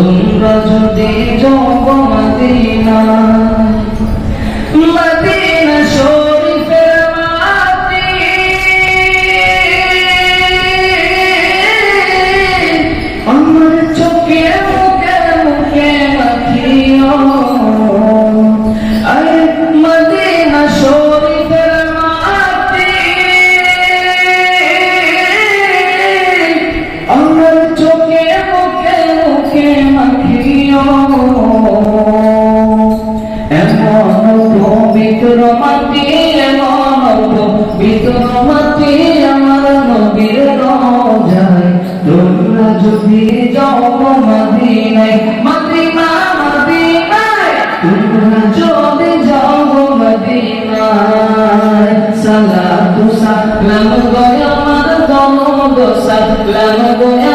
তোমরা যদি যাও মদিনা মদিনা শরীফের মাটি। আমার চোখে এমন পবিত্র মাটি আমার নবীর রোজায় তোমরা যদি যাও মদিনায়, মদিনা, মদিনায়, তোমরা যদি যাও মদিনায়, সালাতু সালাম গো আমার দমদ সালাম গো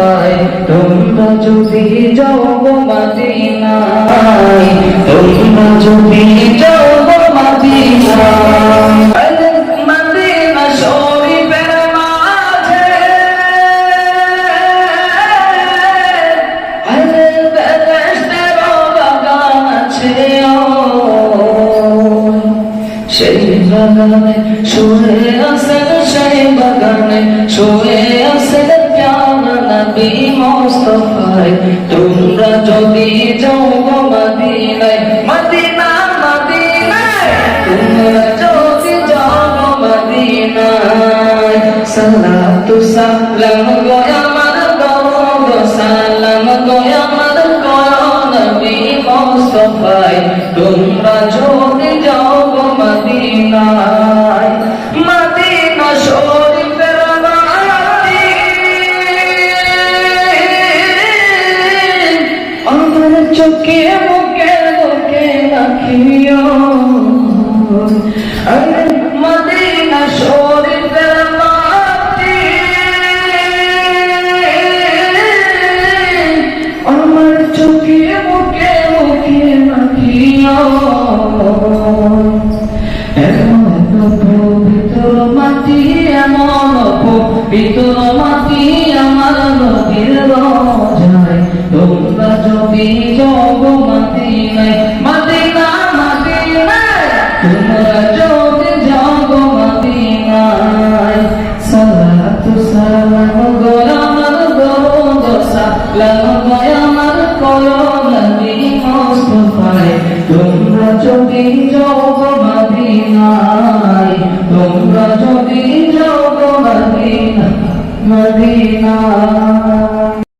মুস্তাফায় তোমরা যদি যাও গো মদিনায়, তোমরা যদি যাও গো মদিনায় সেই বাগানে শুয়ে আছেন, সেই বাগানে শুয়ে নবী মুস্তাফায়, তোমরা যদি যাও গো মদিনায়, মদিনা, মদিনায়, তোমরা যদি যাও গো মদিনায়, সালাতু সালাম গো আমার দরুদ সালাম গো আমার নবী মুস্তাফায়, তোমরা যদি যাও গো মদিনায় এমন পবিত্র মাটি এমন পবিত্র মাটি আমার নদীর রোজায় তোমরা যদি যোগ তোমরা